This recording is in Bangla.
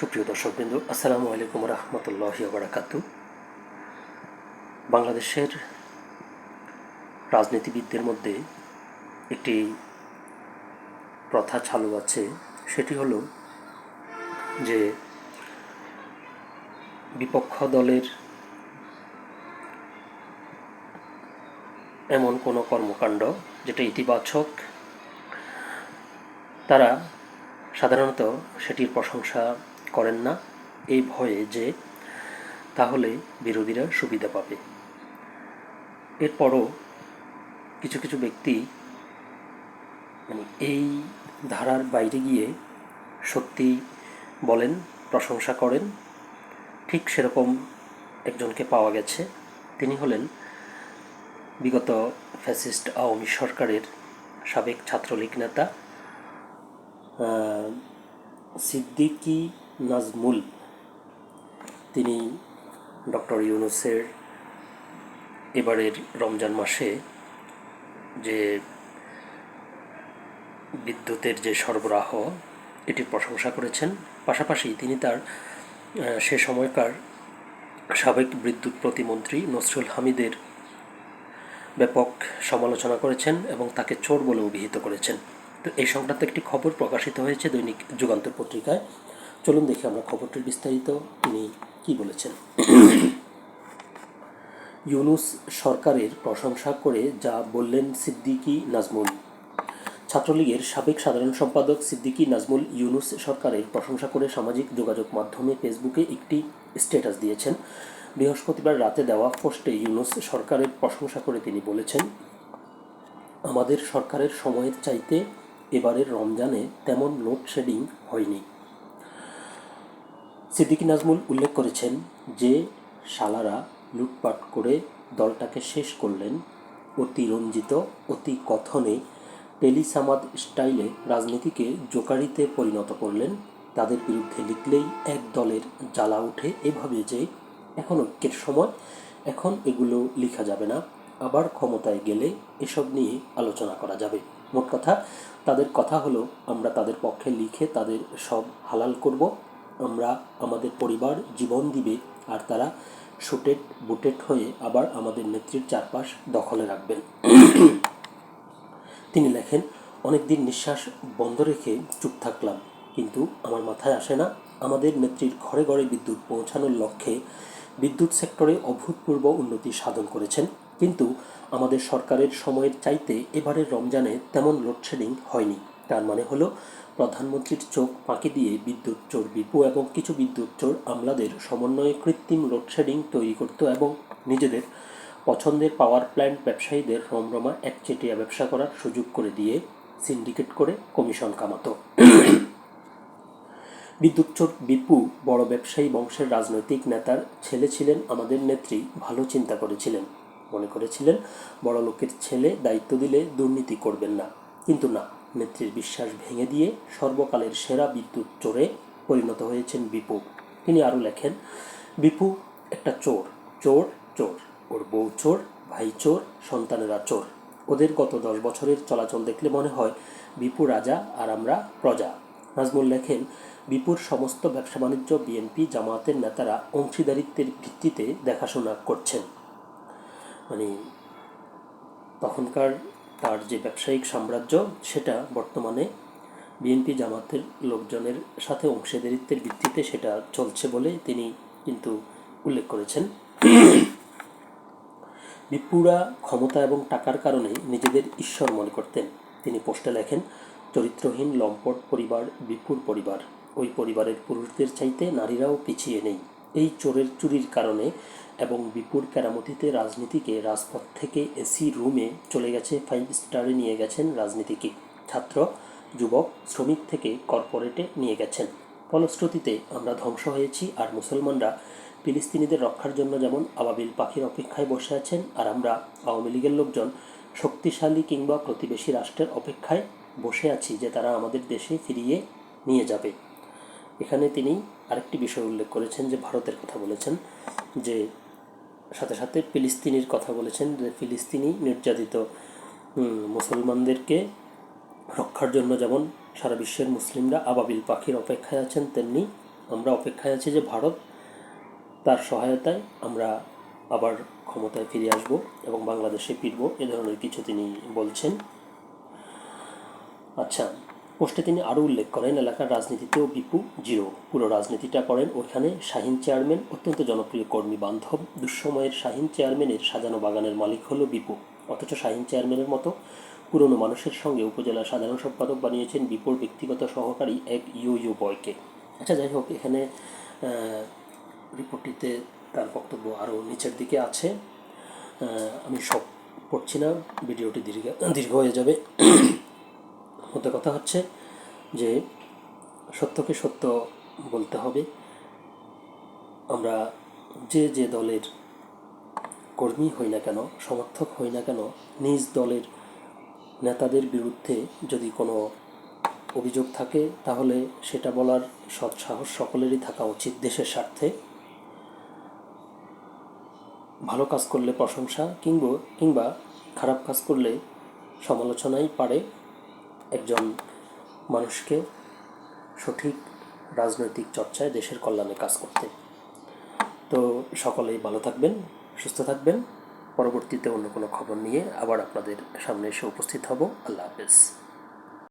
সুপ্রিয় দর্শকবৃন্দ, আসসালামু আলাইকুম রহমতুল্লাহ বারাকাতু বাংলাদেশের রাজনীতিবিদদের মধ্যে একটি প্রথা চালু আছে, সেটি হলো যে বিপক্ষ দলের এমন কোনো কর্মকাণ্ড যেটা ইতিবাচক, তারা সাধারণত সেটির প্রশংসা করেন না এই ভয়ে যে, তাহলে বিরোধীরা সুবিধা পাবে। এরপরও কিছু কিছু ব্যক্তি মানে এই ধারার বাইরে গিয়ে সত্যি বলেন, প্রশংসা করেন, ঠিক সেরকম একজনকে পাওয়া গেছে। তিনি হলেন বিগত ফ্যাসিস্ট আওয়ামী সরকারের সাবেক ছাত্রলীগ নেতা সিদ্দিকি নাজমুল। তিনি ডক্টর ইউনুসের এবারের রমজান মাসে যে বিদ্যুতের যে সরবরাহ এটির প্রশংসা করেছেন। পাশাপাশি তিনি তার সে সময়কার সাবেক বিদ্যুৎ প্রতিমন্ত্রী নসরুল হামিদের ব্যাপক সমালোচনা করেছেন এবং তাকে চোর বলে অভিহিত করেছেন। তো এই সংক্রান্ত একটি খবর প্রকাশিত হয়েছে দৈনিক যুগান্তর পত্রিকায়। চলুন দেখি আমরা খবরটির বিস্তারিত তিনি কি বলেছেন। ইউনুস সরকারের প্রশংসা করে যা বললেন সিদ্দিকি নাজমুল। ছাত্রলীগের সাবেক সাধারণ সম্পাদক সিদ্দিকি নাজমুল ইউনুস সরকারের প্রশংসা করে সামাজিক যোগাযোগ মাধ্যমে ফেসবুকে একটি স্ট্যাটাস দিয়েছেন। বৃহস্পতিবার রাতে দেওয়া পোস্টে ইউনুস সরকারের প্রশংসা করে তিনি বলেছেন, আমাদের সরকারের সময়ের চাইতে এবারের রমজানে তেমন লোডশেডিং হয়নি। সিদ্দিকি নাজমুল উল্লেখ করেছেন যে শালারা লুটপাট করে দলটাকে শেষ করলেন অতি রঞ্জিত, অতি কথনে টেলিসামাদ স্টাইলে রাজনীতিকে জোকারিতে পরিণত করলেন। তাদের বিরুদ্ধে লিখলেই এক দলের জ্বালা উঠে এভাবে যে এখন ঐক্যের সময়, এখন এগুলো লেখা যাবে না। আবার ক্ষমতায় গেলে এসব নিয়ে আলোচনা করা যাবে। মোট কথা, তাদের কথা হলো, আমরা তাদের পক্ষে লিখে তাদের সব হালাল করব। আমরা আমাদের পরিবার, জীবন দিবে আর তারা শুটেড বুটেড হয়ে আবার আমাদের নেত্রীর চারপাশ দখলে রাখবেন। তিনি লেখেন, অনেকদিন নিঃশ্বাস বন্ধ রেখে চুপ থাকলাম, কিন্তু আমার মাথায় আসে না, আমাদের নেত্রীর ঘরে ঘরে বিদ্যুৎ পৌঁছানোর লক্ষ্যে বিদ্যুৎ সেক্টরে অভূতপূর্ব উন্নতি সাধন করেছেন, কিন্তু আমাদের সরকারের সময়ের চাইতে এবারের রমজানে তেমন লোডশেডিং হয়নি। তার মানে হলো প্রধানমন্ত্রীর চোখ ফাঁকি দিয়ে বিদ্যুৎ চোর বিপু এবং কিছু বিদ্যুৎ চোর আমলাদের সমন্বয়ে কৃত্রিম লোডশেডিং তৈরি করত এবং নিজেদের পছন্দের পাওয়ার প্ল্যান্ট ব্যবসায়ীদের রমরমা একচেটিয়া ব্যবসা করার সুযোগ করে দিয়ে সিন্ডিকেট করে কমিশন কামাতো। বিদ্যুৎ চোর বিপু বড় ব্যবসায়ী বংশের রাজনৈতিক নেতার ছেলে ছিলেন, আমাদের নেত্রী ভালো চিন্তা করেছিলেন। মনে করেছিলেন বড় লোকের ছেলে দায়িত্ব দিলে দুর্নীতি করবেন না। কিন্তু না নেত্রীর বিশ্বাস ভেঙে দিয়ে সর্বকালের সেরা বিদ্যুৎ চোরে পরিণত হয়েছেন বিপু। তিনি আরও লেখেন, বিপু একটা চোর চোর চোর। ওর বউ চোর, ভাই চোর, সন্তানেরা চোর। ওদের গত দশ বছরের চলাচল দেখলে মনে হয় বিপু রাজা আর আমরা প্রজা। নাজমুল লেখেন, বিপুর সমস্ত ব্যবসা বাণিজ্য বিএনপি জামায়াতের নেতারা অংশীদারিত্বের ভিত্তিতে দেখাশোনা করছেন। মানে তখনকার তার যে ব্যবসায়িক সাম্রাজ্য, সেটা বর্তমানে বিএনপি জামাতের লোকজনের সাথে অংশীদারিত্বের ভিত্তিতে সেটা চলছে বলে তিনি কিন্তু উল্লেখ করেছেন। বিপুরা ক্ষমতা এবং টাকার কারণে নিজেদের ঈশ্বর মনে করতেন। তিনি পোস্টে লেখেন, চরিত্রহীন লম্পট পরিবার, বিপুর পরিবার। ওই পরিবারের পুরুষদের চাইতে নারীরাও পিছিয়ে নেই। এই চোরের চুরির কারণে এবং বিপুর কেরামতিতে রাজনীতিকে রাজপথ থেকে এসি রুমে চলে গেছে, ফাইভ স্টারে নিয়ে গেছেন রাজনীতিকে। ছাত্র, যুবক, শ্রমিক থেকে কর্পোরেটে নিয়ে গেছেন। ফলশ্রুতিতে আমরা ধ্বংস হয়েছি আর মুসলমানরা ফিলিস্তিনিদের রক্ষার জন্য যেমন আবাবিল পাখির অপেক্ষায় বসে আছেন আর আমরা আওয়ামী লীগের লোকজন শক্তিশালী কিংবা প্রতিবেশী রাষ্ট্রের অপেক্ষায় বসে আছি যে তারা আমাদের দেশে ফিরিয়ে নিয়ে যাবে। এখানে তিনি আরেকটি বিষয় উল্লেখ করেছেন যে ভারতের কথা বলেছেন যে সাথে সাথে ফিলিস্তিনির কথা বলেছেন যে ফিলিস্তিনি নির্যাতিত মুসলমানদেরকে রক্ষার জন্য যেমন সারা বিশ্বের মুসলিমরা আবাবিল পাখির অপেক্ষায় আছেন, তেমনি আমরা অপেক্ষায় আছি যে ভারত তার সহায়তায় আমরা আবার ক্ষমতায় ফিরে আসব এবং বাংলাদেশে ফিরব। এ ধরনের কিছু তিনি বলছেন। আচ্ছা পোস্টে তিনি আরও উল্লেখ করেন, এলাকার রাজনীতিতেও বিপু, জিরো। পুরো রাজনীতিটা করেন ওইখানে শাহিন চেয়ারম্যান, অত্যন্ত জনপ্রিয় কর্মী বান্ধব। দুঃসময়ের শাহিন চেয়ারম্যানের সাজানো বাগানের মালিক হলো বিপু। অথচ শাহিন চেয়ারম্যানের মতো পুরনো মানুষের সঙ্গে উপজেলা সাধারণ সম্পাদক বানিয়েছেন বিপুর ব্যক্তিগত সহকারী এক ইউ ইউ বয়কে। আচ্ছা যাই হোক, এখানে রিপোর্টটিতে তার বক্তব্য আরও নিচের দিকে আছে। আমি সব পড়ছি না, ভিডিওটি দীর্ঘ দীর্ঘ হয়ে যাবে। মধ্যে কথা হচ্ছে যে সত্যকে সত্য বলতে হবে। আমরা যে যে দলের কর্মী হই না কেন, সমর্থক হই না কেন, নিজ দলের নেতাদের বিরুদ্ধে যদি কোনো অভিযোগ থাকে, তাহলে সেটা বলার সৎসাহস সকলেরই থাকা উচিত দেশের স্বার্থে। ভালো কাজ করলে প্রশংসা কিংবা কিংবা খারাপ কাজ করলে সমালোচনাই পারে। একজন মানুষকে সঠিক রাজনৈতিক চর্চায় দেশের কল্যাণে কাজ করতে। তো সকলেই ভালো থাকবেন, সুস্থ থাকবেন। পরবর্তীতে অন্য কোনো খবর নিয়ে আবার আপনাদের সামনে এসে উপস্থিত হব। আল্লাহ হাফেজ।